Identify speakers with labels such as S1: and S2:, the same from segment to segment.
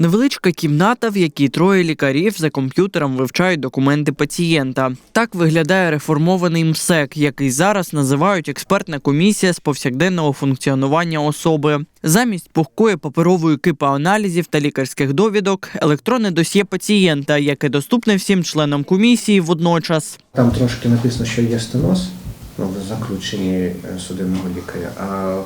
S1: Невеличка кімната, в якій троє лікарів за комп'ютером вивчають документи пацієнта. Так виглядає реформований МСЕК, який зараз називають експертна комісія з повсякденного функціонування особи. Замість пухкої паперової кипи аналізів та лікарських довідок, електронне досьє пацієнта, яке доступне всім членам комісії водночас.
S2: Там трошки написано, що є стеноз ну, в заключенні е, судинного лікаря, а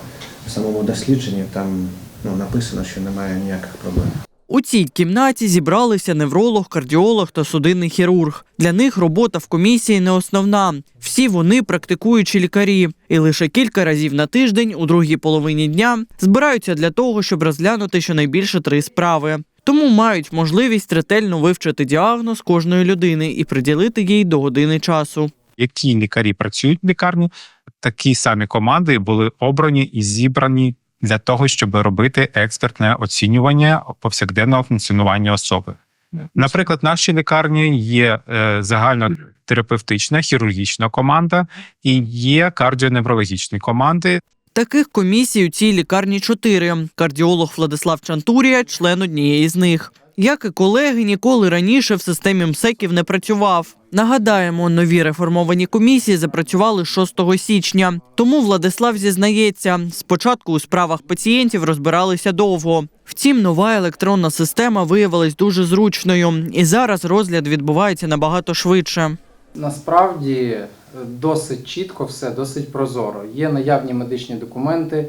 S2: в самому дослідженні там ну, написано, що немає ніяких проблем.
S1: У цій кімнаті зібралися невролог, кардіолог та судинний хірург. Для них робота в комісії не основна. Всі вони практикуючі лікарі, і лише кілька разів на тиждень, у другій половині дня, збираються для того, щоб розглянути щонайбільше три справи. Тому мають можливість ретельно вивчити діагноз кожної людини і приділити їй до години часу.
S3: які лікарі працюють в лікарні, такі самі команди були обрані і зібрані для того, щоб робити експертне оцінювання повсякденного функціонування особи. Наприклад, в нашій лікарні є е, загальнотерапевтична хірургічна команда і є кардіоневрологічні команди.
S1: Таких комісій у цій лікарні чотири. Кардіолог Владислав Чантурія член однієї з них. Як і колеги, ніколи раніше в системі МСЕКів не працював. Нагадаємо, нові реформовані комісії запрацювали 6 січня. Тому Владислав зізнається, спочатку у справах пацієнтів розбиралися довго. Втім, нова електронна система виявилась дуже зручною, і зараз розгляд відбувається набагато швидше.
S4: Насправді е, досить чітко все, досить прозоро. Є наявні медичні документи,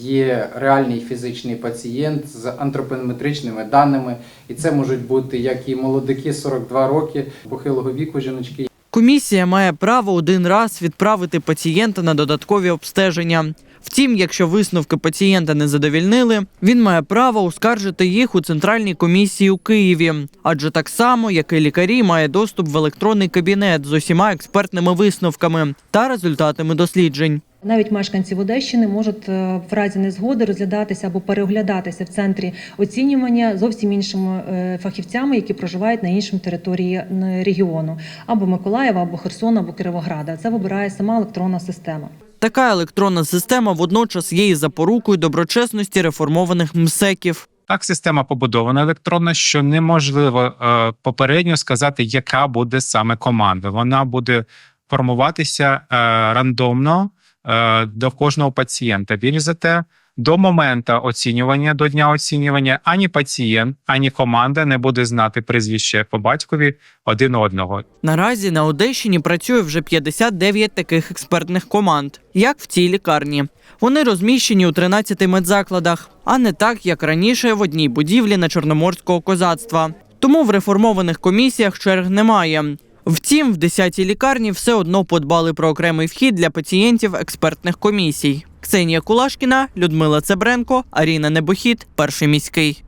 S4: є реальний фізичний пацієнт з антропометричними даними, і це можуть бути як і молодики 42 роки, похилого віку жіночки,
S1: Комісія має право один раз відправити пацієнта на додаткові обстеження. Втім, якщо висновки пацієнта не задовільнили, він має право оскаржити їх у центральній комісії у Києві. Адже так само, як і лікарі, має доступ в електронний кабінет з усіма експертними висновками та результатами досліджень.
S5: Навіть мешканці Одещини можуть е, в разі незгоди розглядатися або переглядатися в центрі оцінювання зовсім іншими е, фахівцями, які проживають на іншому території регіону, або Миколаєва, або Херсона, або Кіровограда. Це вибирає сама електронна система.
S1: Така електронна система водночас є і запорукою доброчесності реформованих МСЕКів.
S3: Так, система побудована електронна, що неможливо е, попередньо сказати, яка буде саме команда. Вона буде формуватися е, рандомно е, до кожного пацієнта. Більш за те, до моменту оцінювання, до дня оцінювання, ані пацієнт, ані команда не буде знати прізвище по батькові один одного.
S1: Наразі на Одещині працює вже 59 таких експертних команд, як в цій лікарні. Вони розміщені у 13 медзакладах, а не так, як раніше в одній будівлі на Чорноморського козацтва. Тому в реформованих комісіях черг немає. Втім, в 10-й лікарні все одно подбали про окремий вхід для пацієнтів експертних комісій. Ксенія Кулашкіна, Людмила Цебренко, Аріна Небохід, перший міський.